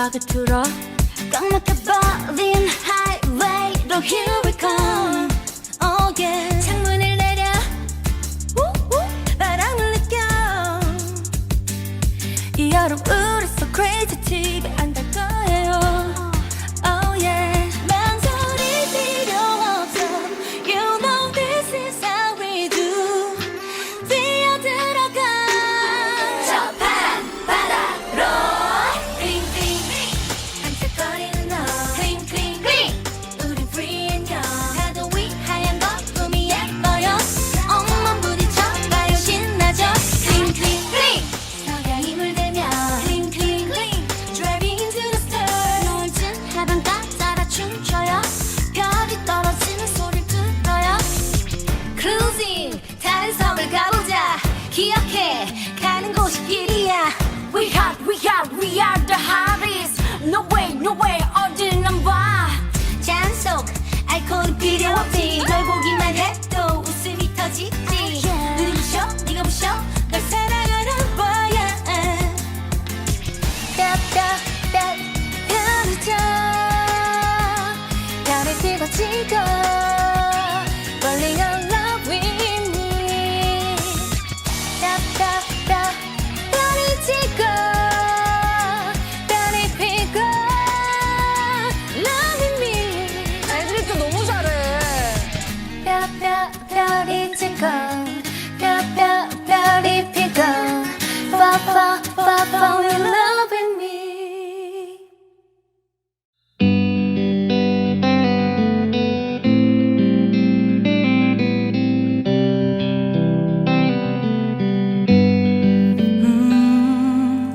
막을 틀어 꽉 막혀버린 highway, oh here we come. We are the hottest No way no way 어딜 난 봐. 잔속 알코올 필요 없지. 널 보기만 해도 웃음이 터지지. 눈이 부셔 네가 부셔. 널 사랑하는 거야. 따따따 흐르자 달을 찍어 찍어 별이 지고 별 별 별이 피고. 파파파파 we love in me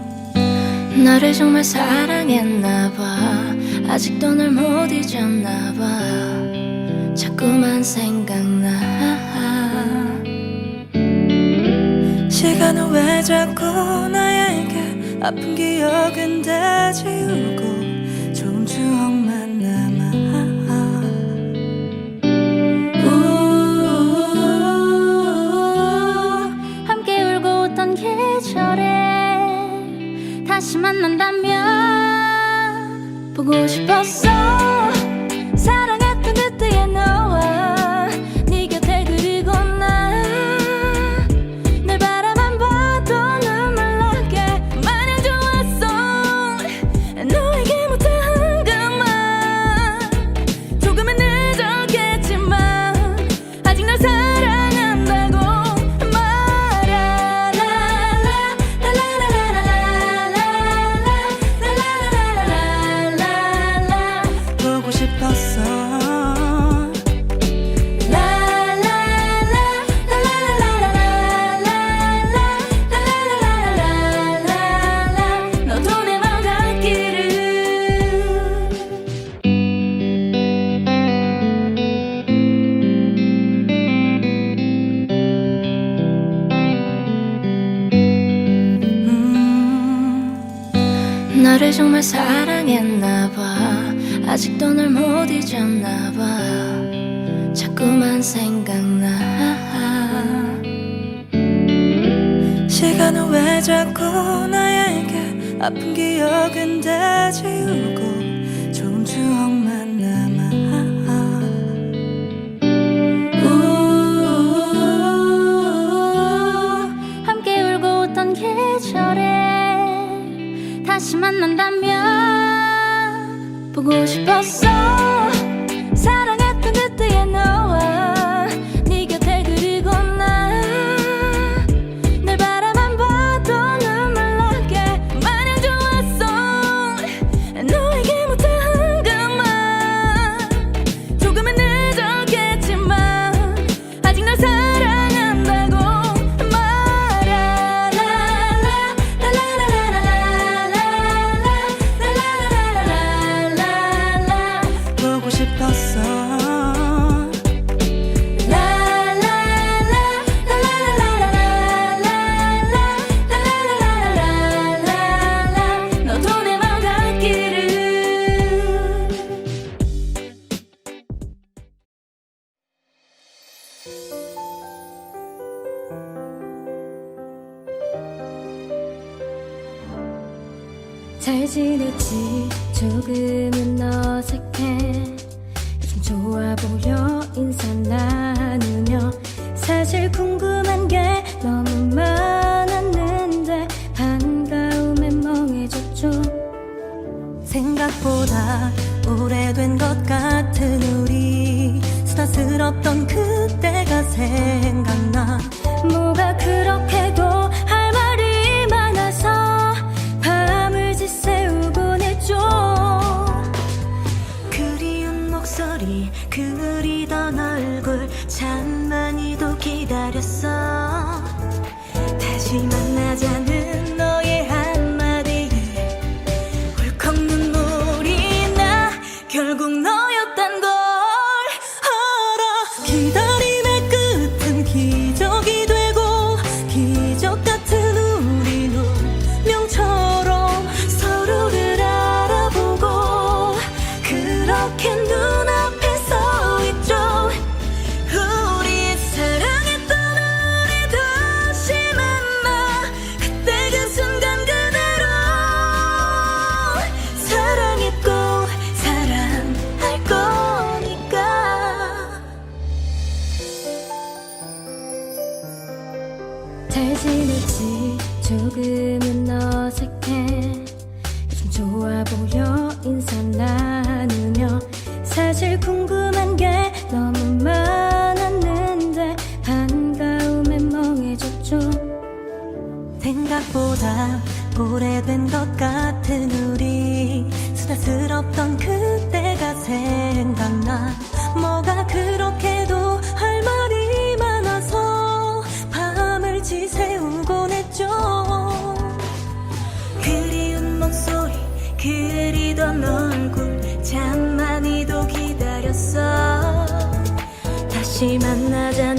음, 너를 정말 사랑했나 봐. 아직도 널 못 잊었나 봐. 자꾸만 생각나. 시간은 왜 자꾸 나에게 아픈 기억은 다 지우고 좋은 추억만 너를 정말 사랑했나봐. 아직도 널 못 잊었나봐. 자꾸만 생각나. 시간은 왜 자꾸 나에게 아픈 기억은 다 지우고 좋은 추억 늦지 조금은 어색해. 요즘 좋아 보여 인사 나누며 사실 궁금한 게 너무 많았는데 반가움에 멍해졌죠. 생각보다 오래된 것 같은 우리. 수다스럽던 그때가 생각나 다시 만나자는 지냈지 조금은 어색해. 요즘 좋아 보여 인사 나누며. 사실 궁금한 게 너무 많았는데 반가움에 멍해졌죠. 생각보다 오래된 것 같은 우리. 수다스럽던 그때가 생각나. 뭐가 그렇게도 다시 만나자